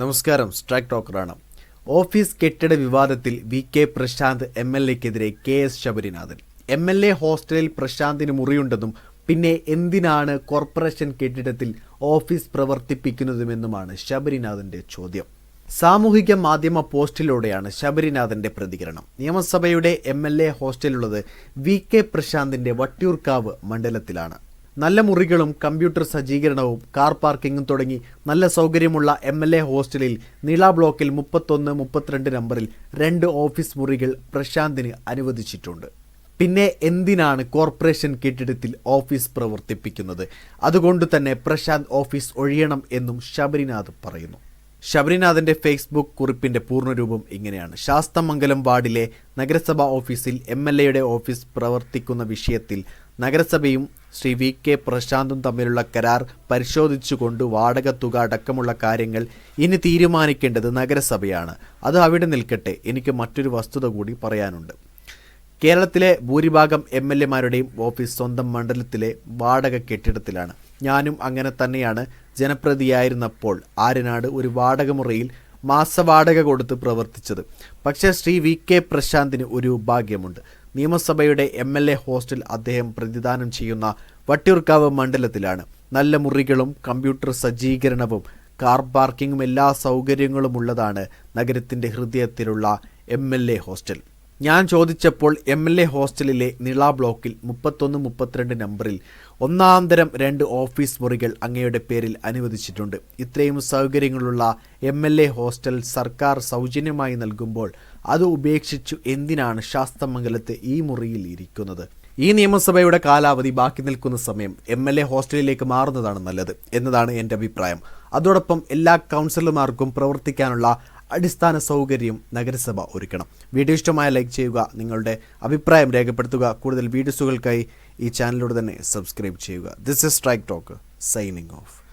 നമസ്കാരം strike ടോക്കറാണ്. Office കെട്ടിട വിവാദത്തിൽ V K Prashanth M L എക്കെതിരെ K S Sabarinathan. M L A ഹോസ്റ്റലിൽ പ്രശാന്തിന് മുറിയുണ്ടെന്നും പിന്നെ എന്തിനാണ് കോർപ്പറേഷൻ കെട്ടിടത്തിൽ ഓഫീസ് പ്രവർത്തിപ്പിക്കുന്നതുമെന്നുമാണ് ശബരിനാഥന്റെ ചോദ്യം. സാമൂഹിക മാധ്യമ പോസ്റ്റിലൂടെയാണ് ശബരിനാഥന്റെ പ്രതികരണം. നിയമസഭയുടെ എം എൽ എ ഹോസ്റ്റലുള്ളത് വി കെ പ്രശാന്തിന്റെ വട്ടിയൂർക്കാവ് മണ്ഡലത്തിലാണ്. നല്ല മുറികളും കമ്പ്യൂട്ടർ സജ്ജീകരണവും കാർ പാർക്കിങ്ങും തുടങ്ങി നല്ല സൗകര്യമുള്ള എം എൽ എ ഹോസ്റ്റലിൽ നീള ബ്ലോക്കിൽ മുപ്പത്തൊന്ന് മുപ്പത്തിരണ്ട് നമ്പറിൽ രണ്ട് ഓഫീസ് മുറികൾ പ്രശാന്തിന് അനുവദിച്ചിട്ടുണ്ട്. പിന്നെ എന്തിനാണ് കോർപ്പറേഷൻ കെട്ടിടത്തിൽ ഓഫീസ് പ്രവർത്തിപ്പിക്കുന്നത്? അതുകൊണ്ട് തന്നെ പ്രശാന്ത് ഓഫീസ് ഒഴിയണം എന്നും ശബരിനാഥ് പറയുന്നു. ശബരിനാഥന്റെ ഫേസ്ബുക്ക് കുറിപ്പിന്റെ പൂർണരൂപം ഇങ്ങനെയാണ്. ശാസ്തമംഗലം വാർഡിലെ നഗരസഭാ ഓഫീസിൽ എം എൽ എയുടെ ഓഫീസ് പ്രവർത്തിക്കുന്ന വിഷയത്തിൽ നഗരസഭയും ശ്രീ വി കെ പ്രശാന്തും തമ്മിലുള്ള കരാർ പരിശോധിച്ചുകൊണ്ട് വാടക തുക അടക്കമുള്ള കാര്യങ്ങൾ ഇനി തീരുമാനിക്കേണ്ടത് നഗരസഭയാണ്. അത് അവിടെ നിൽക്കട്ടെ. എനിക്ക് മറ്റൊരു വസ്തുത കൂടി പറയാനുണ്ട്. കേരളത്തിലെ ഭൂരിഭാഗം എം എൽ എമാരുടെയും ഓഫീസ് സ്വന്തം മണ്ഡലത്തിലെ വാടക കെട്ടിടത്തിലാണ്. ഞാനും അങ്ങനെ തന്നെയാണ് ജനപ്രതിയായിരുന്നപ്പോൾ ആര്യനാട് ഒരു വാടക മുറിയിൽ മാസവാടക കൊടുത്ത് പ്രവർത്തിച്ചത്. പക്ഷേ ശ്രീ വി കെ പ്രശാന്തിന് ഒരു ഭാഗ്യമുണ്ട്. നിയമസഭയുടെ എം എൽ എ ഹോസ്റ്റൽ അദ്ദേഹം പ്രതിദാനം ചെയ്യുന്ന വട്ടിയൂർക്കാവ് മണ്ഡലത്തിലാണ്. നല്ല മുറികളും കമ്പ്യൂട്ടർ സജ്ജീകരണവും കാർ പാർക്കിങ്ങും എല്ലാ സൗകര്യങ്ങളും ഉള്ളതാണ് നഗരത്തിന്റെ ഹൃദയത്തിലുള്ള എം ഹോസ്റ്റൽ. ഞാൻ ചോദിച്ചപ്പോൾ എം എൽ എ ഹോസ്റ്റലിലെ നിള ബ്ലോക്കിൽ മുപ്പത്തൊന്ന് മുപ്പത്തിരണ്ട് നമ്പറിൽ ഒന്നാം തരം രണ്ട് ഓഫീസ് മുറികൾ അങ്ങയുടെ പേരിൽ അനുവദിച്ചിട്ടുണ്ട്. ഇത്രയും സൗകര്യങ്ങളുള്ള എം എൽ എ ഹോസ്റ്റൽ സർക്കാർ സൗജന്യമായി നൽകുമ്പോൾ അത് ഉപേക്ഷിച്ചു എന്തിനാണ് ശാസ്തമംഗലത്ത് ഈ മുറിയിൽ ഇരിക്കുന്നത്? ഈ നിയമസഭയുടെ കാലാവധി ബാക്കി നിൽക്കുന്ന സമയം എം എൽ എ ഹോസ്റ്റലിലേക്ക് മാറുന്നതാണ് നല്ലത് എന്നതാണ് എന്റെ അഭിപ്രായം. അതോടൊപ്പം എല്ലാ കൗൺസിലർമാർക്കും പ്രവർത്തിക്കാനുള്ള അടിസ്ഥാന സൗകര്യം നഗരസഭ ഒരുക്കണം. വീഡിയോ ഇഷ്ടമായ ലൈക്ക് ചെയ്യുക നിങ്ങളുടെ അഭിപ്രായം രേഖപ്പെടുത്തുക. കൂടുതൽ വീഡിയോസുകൾക്കായി ഈ ചാനലിലൂടെ തന്നെ സബ്സ്ക്രൈബ് ചെയ്യുക. This is strike talk signing off